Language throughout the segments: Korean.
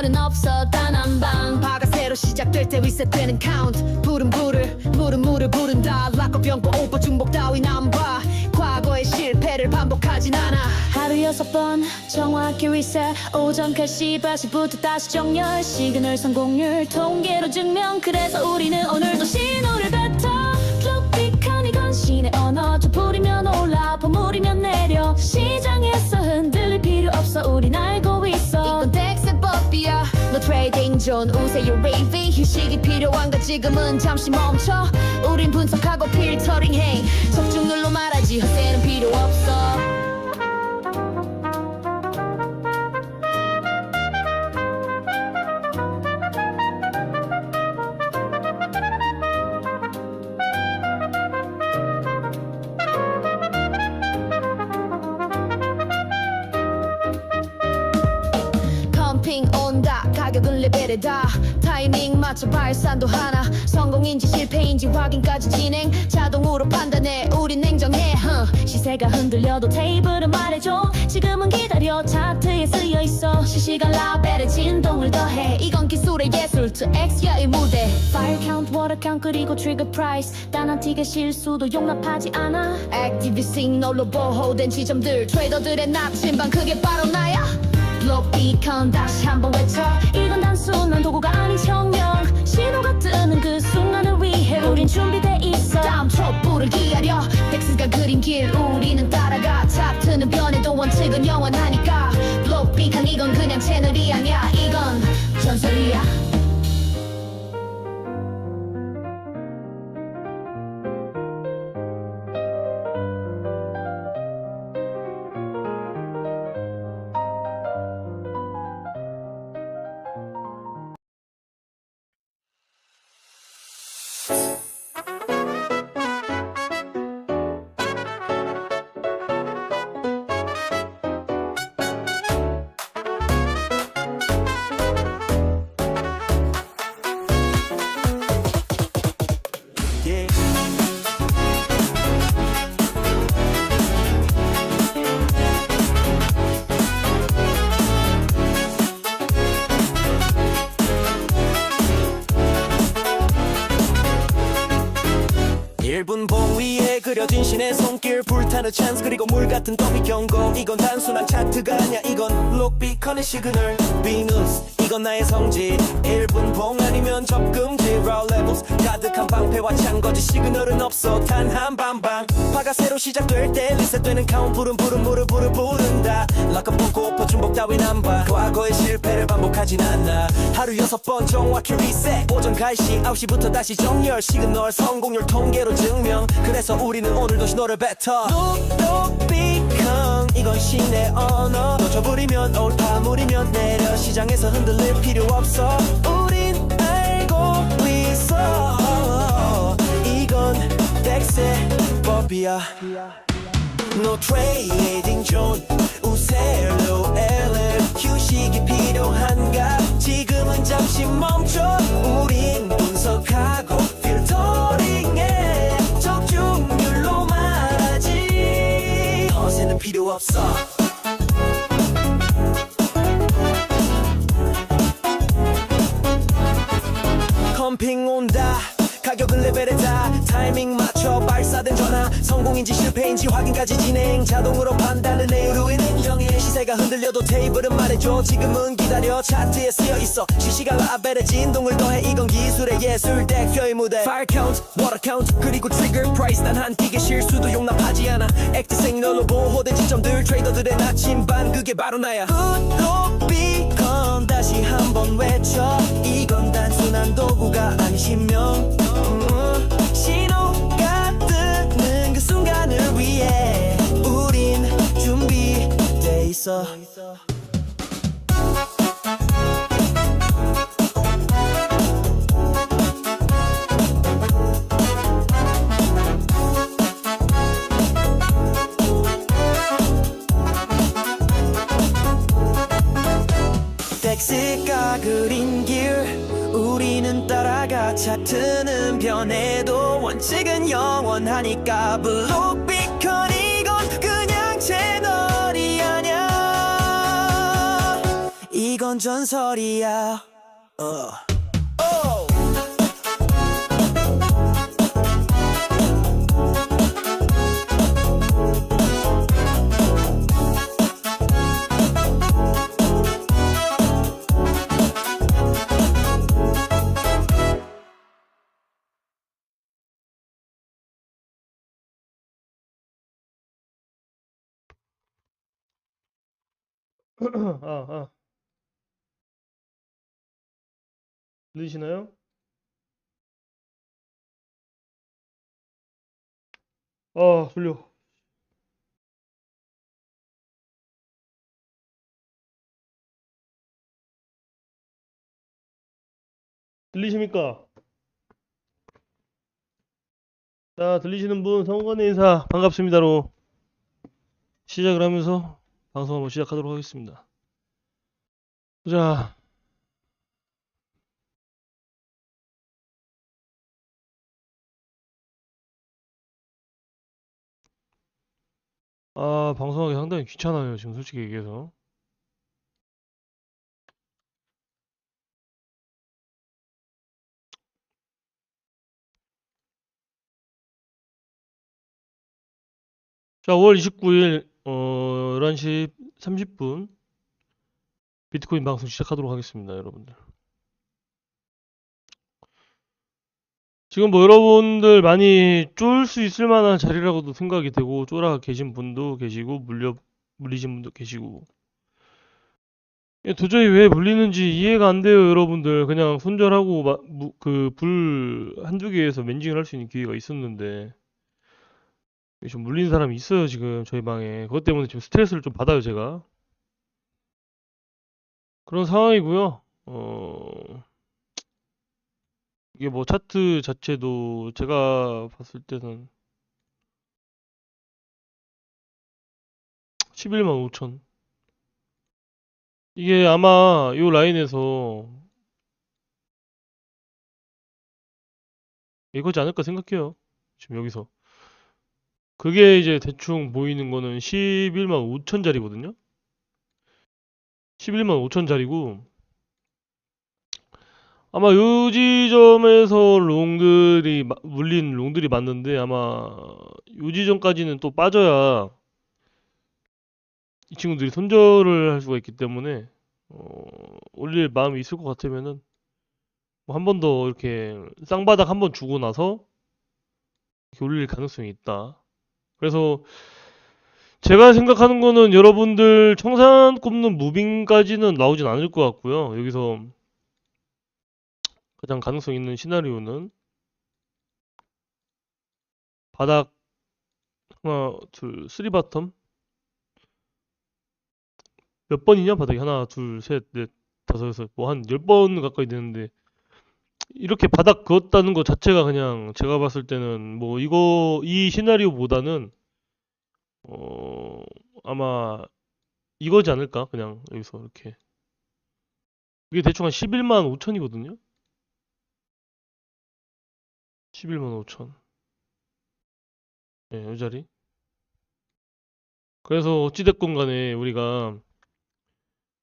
시그널은 없어 단 한 방. 바가 새로 시작될 때 리셋되는 카운트 부른 불을 물은 물을 부른다. 락커 병보 오버 중복 따윈 안봐. 과거의 실패를 반복하진 않아. 하루 여섯 번 정확히 리셋 오전開始 8시부터 다시 정렬. 시그널 성공률 통계로 증명. 그래서 우리는 오늘도 신호를 뱉어. 플로픽한 이건 신의 언어. 저 뿌리면 올라 버무리면 내려. 시장에서 흔들릴 필요 없어. 우린 알고 트레이딩 존 우세요 레이비 휴식이 필요한가 지금은 잠시 멈춰. 우린 분석하고 필터링 해. 적중률로 말하지 헛세는 필요 없어 발산도 하나. 성공인지 실패인지 확인까지 진행. 자동으로 판단해. 우린 냉정해. huh. 시세가 흔들려도 테이블은 말해줘. 지금은 기다려. 차트에 쓰여 있어. 실시간 라벨에 진동을 더해. 이건 기술의 예술 to X야의 무대. Fire count, water count 그리고 trigger price. 단한 틱의 실수도 용납하지 않아. 액티비 시그널로 보호된 지점들. 트레이더들의 나침반 그게 바로 나야 블록비컨 다시 한번 외쳐. 이건 단순한 도구가 아닌 혁명 신호가 뜨는 그 순간을 위해 우린 준비돼 있어. 다음 촛불을 기다려. 덱스가 그린 길 우리는 따라가. 차트는 변해도 원칙은 영원하니까. 블록비컨 이건 그냥 채널이 아니야. 이건 전설이야 그려진 신의 손길 불타는 찬스 그리고 물 같은 더비 경고. 이건 단순한 차트가 아니야 이건 록비컨의 시그널 비누스 이건 나의 성질 1분 봉 아니면 접금 zero levels. 가득한 방패와 찬거지 시그널은 없어 단한 방방. 화가 새로 시작될 때 리셋되는 카운트 부른 부른 무릎 부르 부른다. 락업 보고 오퍼 중복 따윈 안봐 과거의 실패를 반복하진 않아. 하루 여섯 번 정확히 리셋 오전開始 9시부터 다시 정렬. 시그널 성공률 통계로 증명. 그래서 우리 는 오늘도 신호를 뱉어. 룩룩비컨 이건 신의 언어. 놓쳐버리면 올 파무리면 내려 시장에서 흔들릴 필요 없어. 우린 알고 있어. 이건 덱스의 법이야. No trading zone. 우셀로 LL 휴식이 필요한가? 지금은 잠시 멈춰. 우린 분석하고 필요 없어. 컴핑 온다. 가격은 레벨에 다. 타이밍 맞춰 발사된 전화 성공인지 실패인지 확인까지 진행. 자동으로 해 우린 인정해 시세가 흔들려도 테이블은 말해줘. 지금은 기다려. 차트에 쓰여 있어. 실시간 라벨에 진동을 더해. 이건 기술의 예술 대표의 무대. Fire count, water count 그리고 trigger price. 단 한 틱의 실수도 용납하지 않아. 액트 시그널로 보호된 지점들 트레이더들의 나침반. 그게 바로 나야. 굿록비컨 다시 한번 외쳐. 이건 단순한 도구가 아닌 신명 있어. 덱스가 그린 길 우리는 따라가 차 트는 변해도 원칙은 영원하니까. 블록 전설이야 어. 오! 아, 들리시나요? 아, 졸려. 들리십니까? 자, 들리시는 분 성원의 인사 반갑습니다로 시작을 하면서 방송 한번 시작하도록 하겠습니다. 자, 아, 방송하기 상당히 귀찮아요, 지금 솔직히 얘기해서. 자, 5월 29일, 어, 11시 30분, 비트코인 방송 시작하도록 하겠습니다, 여러분들. 지금 뭐 여러분들 많이 쫄 수 있을 만한 자리라고도 생각이 되고, 쫄아 계신 분도 계시고, 물려, 물리신 분도 계시고. 이게 도저히 왜 물리는지 이해가 안 돼요, 여러분들. 그냥 손절하고, 그, 불 한두 개에서 맨징을 할 수 있는 기회가 있었는데. 좀 물린 사람이 있어요, 지금 저희 방에. 그것 때문에 지금 스트레스를 좀 받아요, 제가. 그런 상황이고요. 어, 이게 뭐 차트 자체도 제가 봤을 때는 11만 5천. 이게 아마 요 라인에서 이거지 않을까 생각해요. 지금 여기서. 그게 이제 대충 보이는 거는 11만 5천짜리거든요. 11만 5천짜리고 아마 요 지점에서 롱들이 마- 물린 롱들이 맞는데 아마 요 지점까지는 또 빠져야 이 친구들이 손절을 할 수가 있기 때문에 어, 올릴 마음이 있을 것 같으면은 뭐 한 번 더 이렇게 쌍바닥 한 번 주고 나서 올릴 가능성이 있다. 그래서 제가 생각하는 거는 여러분들 청산 꼽는 무빙까지는 나오진 않을 것 같고요. 여기서 가장 가능성 있는 시나리오는 바닥 하나, 둘, 쓰리 바텀? 몇 번이냐? 바닥이 하나, 둘, 셋, 넷, 다섯, 여섯 뭐 한 열 번 가까이 되는데 이렇게 바닥 그었다는 것 자체가 그냥 제가 봤을 때는 뭐 이거 이 시나리오보다는 어 아마 이거지 않을까? 그냥 여기서 이렇게. 이게 대충 한 11만 5천이거든요 11만 5천. 예, 이 자리. 그래서 어찌됐건 간에 우리가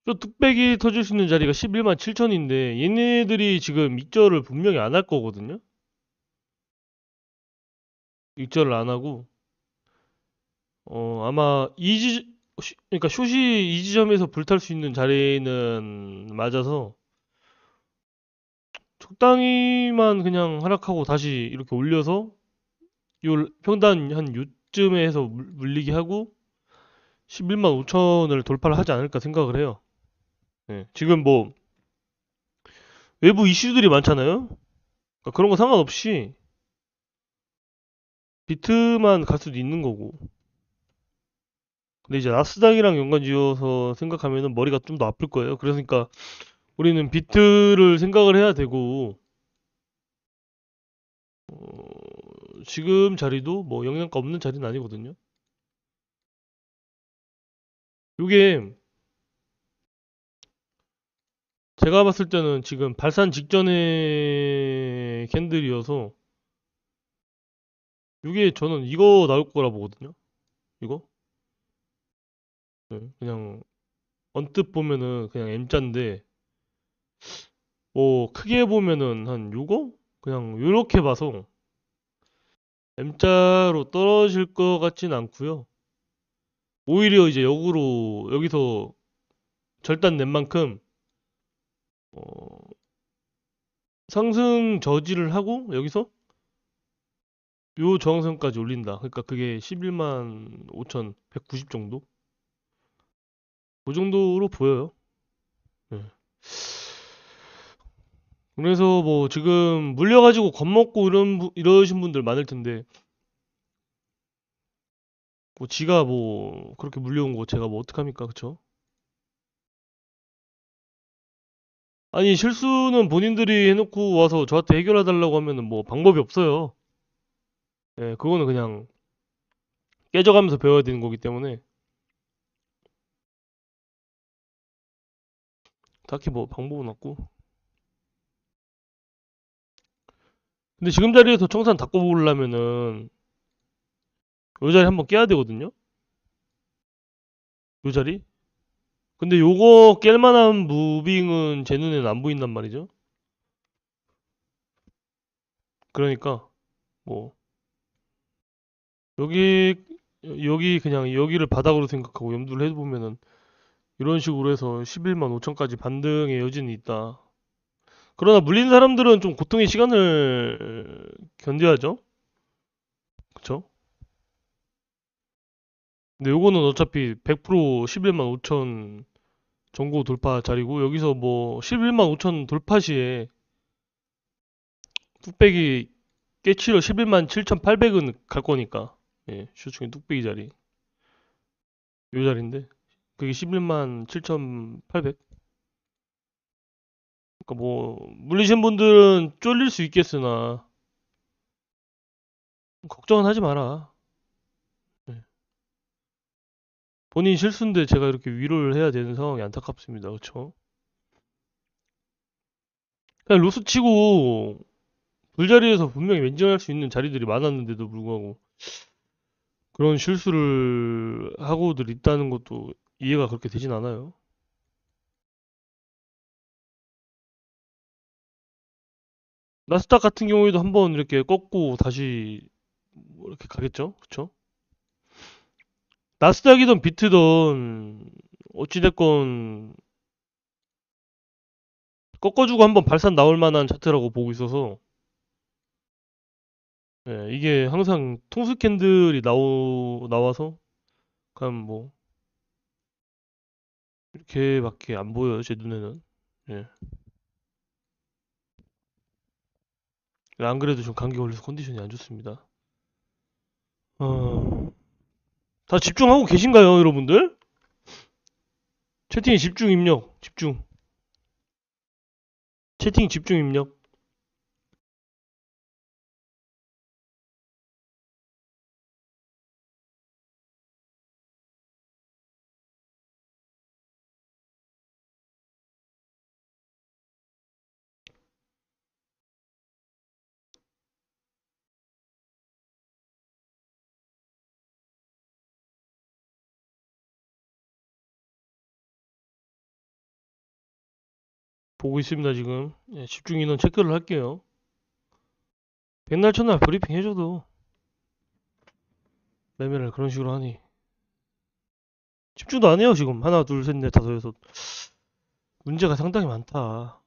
저 뚝배기 터질 수 있는 자리가 11만 7천인데 얘네들이 지금 익절을 분명히 안 할 거거든요. 익절을 안 하고. 어 아마 이 지, 슈- 그러니까 숏이 이 지점에서 불탈 수 있는 자리는 맞아서 적당히만 그냥 하락하고 다시 이렇게 올려서 요 평단 한 요쯤에 해서 물- 물리게 하고 11만 5천을 돌파를 하지 않을까 생각을 해요. 예, 지금 뭐 외부 이슈들이 많잖아요. 그러니까 그런 거 상관없이 비트만 갈 수도 있는 거고. 근데 이제 나스닥이랑 연관 지어서 생각하면은 머리가 좀 더 아플 거예요. 그러니까 우리는 비트를 생각을 해야 되고 어, 지금 자리도 뭐 영향가 없는 자리는 아니거든요. 요게 제가 봤을 때는 지금 발산 직전의 캔들이어서 이게 저는 이거 나올 거라 보거든요. 이거 네, 그냥 언뜻 보면은 그냥 M자인데 뭐 크게 보면은 한 6억? 그냥 요렇게 봐서 M자로 떨어질 것 같진 않고요. 오히려 이제 역으로 여기서 절단 낸 만큼 어, 상승 저지를 하고 여기서 요 저항선까지 올린다. 그러니까 그게 11만 5,190 정도? 그 정도로 보여요. 예. 그래서 뭐 지금 물려가지고 겁먹고 이런 부- 이러신 분들 많을 텐데 뭐 지가 뭐 그렇게 물려온 거 제가 뭐 어떡합니까 그쵸? 아니 실수는 본인들이 해놓고 와서 저한테 해결해 달라고 하면은 뭐 방법이 없어요. 예, 그거는 그냥 깨져가면서 배워야 되는 거기 때문에 딱히 뭐 방법은 없고. 근데 지금 자리에서 청산 닦고 보려면은 요 자리 한번 깨야 되거든요. 요 자리? 근데 요거 깰 만한 무빙은 제 눈에는 안 보인단 말이죠. 그러니까 뭐 여기 여기 그냥 여기를 바닥으로 생각하고 염두를 해보면은 이런 식으로 해서 11만 5천까지 반등의 여지는 있다. 그러나 물린 사람들은 좀 고통의 시간을 견뎌야죠. 그쵸? 근데 요거는 어차피 100% 11만 5천 전고 돌파 자리고 여기서 뭐 11만 5천 돌파 시에 뚝배기 깨치러 11만 7,800은 갈 거니까 예, 슈중에 뚝배기 자리 요 자리인데 그게 11만 7,800 그러니까 뭐 물리신 분들은 쫄릴 수 있겠으나 걱정은 하지 마라 예. 본인 실수인데 제가 이렇게 위로를 해야 되는 상황이 안타깝습니다 그쵸 그냥 로스 치고 불자리에서 분명히 멘징할 수 있는 자리들이 많았는데도 불구하고 그런 실수를 하고들 있다는 것도 이해가 그렇게 되진 않아요. 나스닥 같은 경우에도 한번 이렇게 꺾고 다시 뭐 이렇게 가겠죠? 그쵸? 나스닥이든 비트든 어찌됐건 꺾어주고 한번 발산 나올 만한 차트라고 보고 있어서 예, 이게 항상 통수 캔들이 나오, 나와서 그냥 뭐 이렇게밖에 안 보여요 제 눈에는 예. 안 그래도 좀 감기 걸려서 컨디션이 안 좋습니다. 어... 다 집중하고 계신가요 여러분들? 채팅에 집중 입력 집중. 채팅 집중 입력 보고 있습니다 지금. 예, 집중 인원 체크를 할게요. 백날 첫날 브리핑 해줘도 매매를 그런 식으로 하니. 집중도 안 해요 지금. 하나 둘 셋 넷 다섯 여섯. 문제가 상당히 많다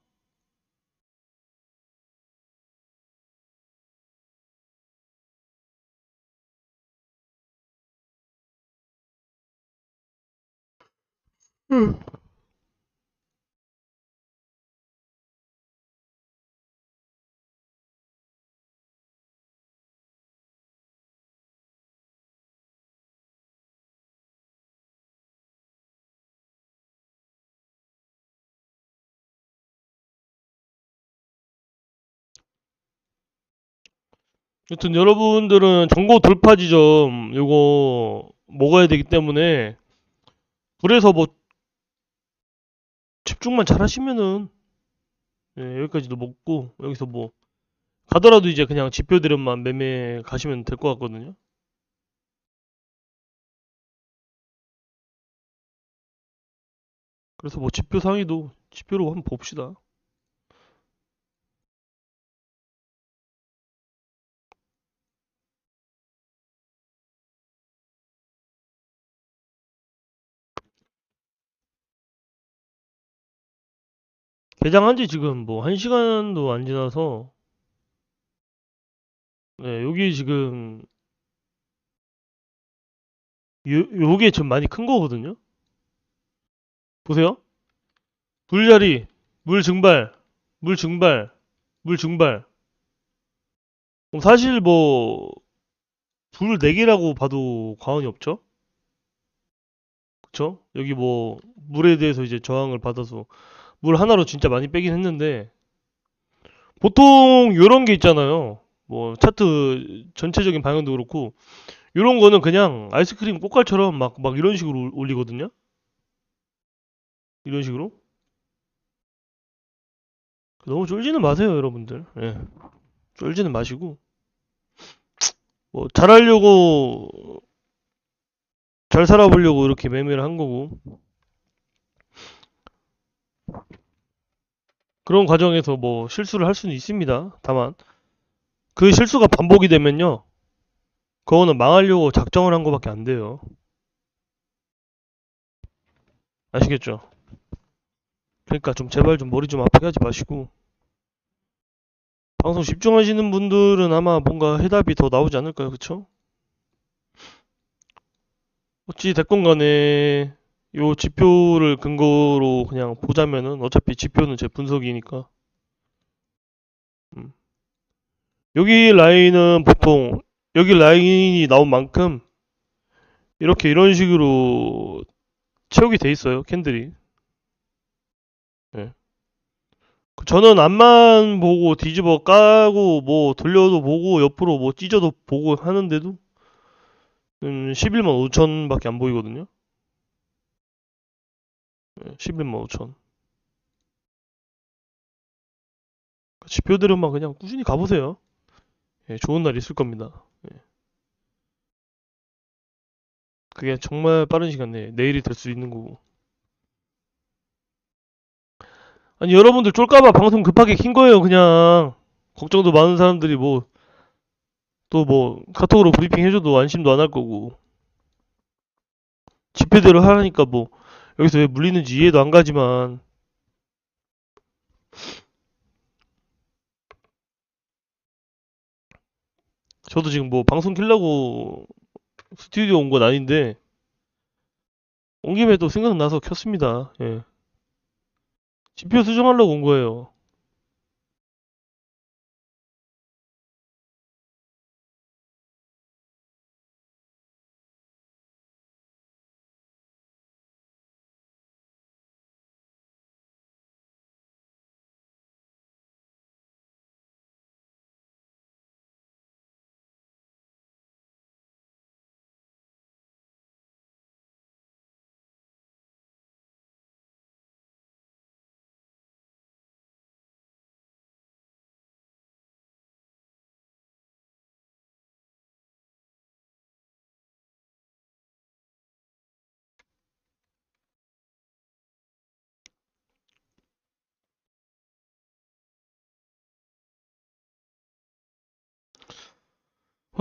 여튼 여러분들은 정보 돌파 지점 요거 먹어야 되기 때문에 그래서 뭐 집중만 잘 하시면은 예, 여기까지도 먹고 여기서 뭐 가더라도 이제 그냥 지표들만 매매 가시면 될 것 같거든요. 그래서 뭐 지표 상위도 지표로 한번 봅시다. 개장한 지 지금 뭐한 시간도 안 지나서 네, 여기 지금 요, 요게 좀 많이 큰 거거든요. 보세요. 불자리, 물 증발, 물 증발, 물 증발. 사실 뭐, 불 4개라고 봐도 과언이 없죠? 그쵸? 여기 뭐, 물에 대해서 이제 저항을 받아서 물 하나로 진짜 많이 빼긴 했는데, 보통 요런 게 있잖아요. 뭐, 차트 전체적인 방향도 그렇고, 요런 거는 그냥 아이스크림 꽃갈처럼 막, 막 이런 식으로 올리거든요? 이런 식으로? 너무 쫄지는 마세요, 여러분들. 예. 쫄지는 마시고. 뭐, 잘하려고, 잘 살아보려고 이렇게 매매를 한 거고. 그런 과정에서 뭐, 실수를 할 수는 있습니다. 다만, 그 실수가 반복이 되면요. 그거는 망하려고 작정을 한 거밖에 안 돼요. 아시겠죠? 그러니까 좀 제발 좀 머리 좀 아프게 하지 마시고 방송 집중하시는 분들은 아마 뭔가 해답이 더 나오지 않을까요? 그쵸? 어찌 됐건 간에 요 지표를 근거로 그냥 보자면은 어차피 지표는 제 분석이니까 음. 여기 라인은 보통 여기 라인이 나온 만큼 이렇게 이런 식으로 채우게 돼 있어요 캔들이 저는 앞만 보고 뒤집어 까고 뭐 돌려도 보고 옆으로 뭐 찢어도 보고 하는데도 음, 11만 5천밖에 안 보이거든요. 예, 11만 5천. 지표대로만 그냥 꾸준히 가보세요. 예, 좋은 날 있을 겁니다. 예. 그게 정말 빠른 시간 내에 내일이 될 수 있는 거고. 아니 여러분들 쫄까봐 방송 급하게 킨 거예요 그냥 걱정도 많은 사람들이 뭐 또뭐 카톡으로 브리핑 해줘도 안심도 안 할 거고 지표대로 하라니까 뭐 여기서 왜 물리는지 이해도 안 가지만 저도 지금 뭐 방송 키려고 스튜디오 온 건 아닌데 온 김에 또 생각나서 켰습니다 예. 지표 수정하려고 온 거예요.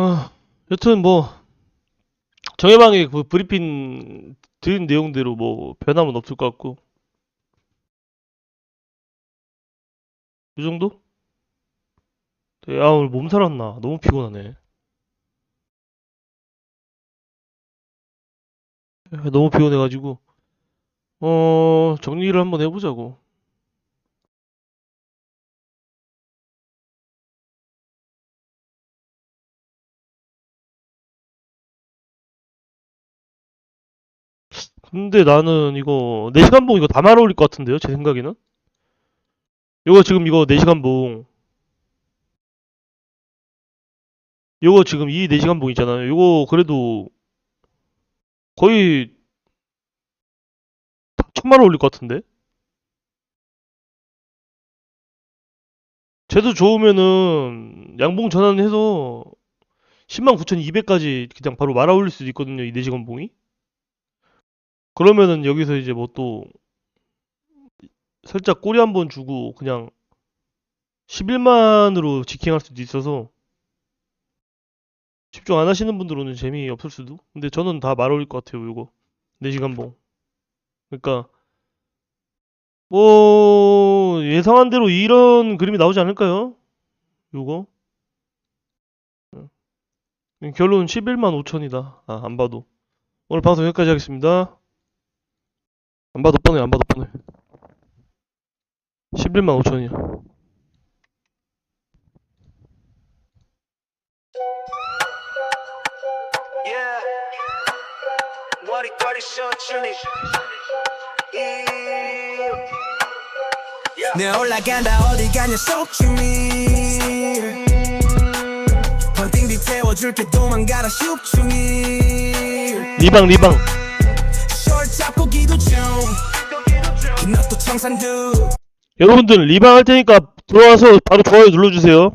아, 여튼 뭐 정해방의 그 브리핑 드린 내용대로 뭐 변함은 없을 것 같고 이 정도? 네, 아 오늘 몸살 왔나? 너무 피곤하네. 아, 너무 피곤해가지고 어 정리를 한번 해보자고. 근데 나는 이거 4시간 봉 이거 다 말아 올릴 것 같은데요? 제 생각에는? 이거 지금 이거 4시간 봉 요거 지금 이 4시간 봉 있잖아요. 요거 그래도 거의 천만 원 올릴 것 같은데? 쟤도 좋으면은 양봉 전환해서 10만 9,200까지 그냥 바로 말아 올릴 수도 있거든요. 이 4시간 봉이. 그러면은 여기서 이제 뭐 또 살짝 꼬리 한 번 주고 그냥 11만으로 지킹할 수도 있어서 집중 안 하시는 분들은 재미없을 수도. 근데 저는 다 말 어울릴 것 같아요, 이거. 4시간 봉. 그러니까 뭐 예상한 대로 이런 그림이 나오지 않을까요? 요거. 응. 결론 11만 5천이다. 아, 안 봐도. 오늘 방송 여기까지 하겠습니다. 안 봐도 뻔해, 안 봐도 뻔해. 11만 5천이야. Yeah. 머리카락 셔츠니. 내 올라간다 어디 가냐 속춤이 펀딩비 태워줄게 도망가라 슉충이 리방, 리방. 여러분들 리방 할 테니까 들어와서 바로 좋아요 눌러주세요.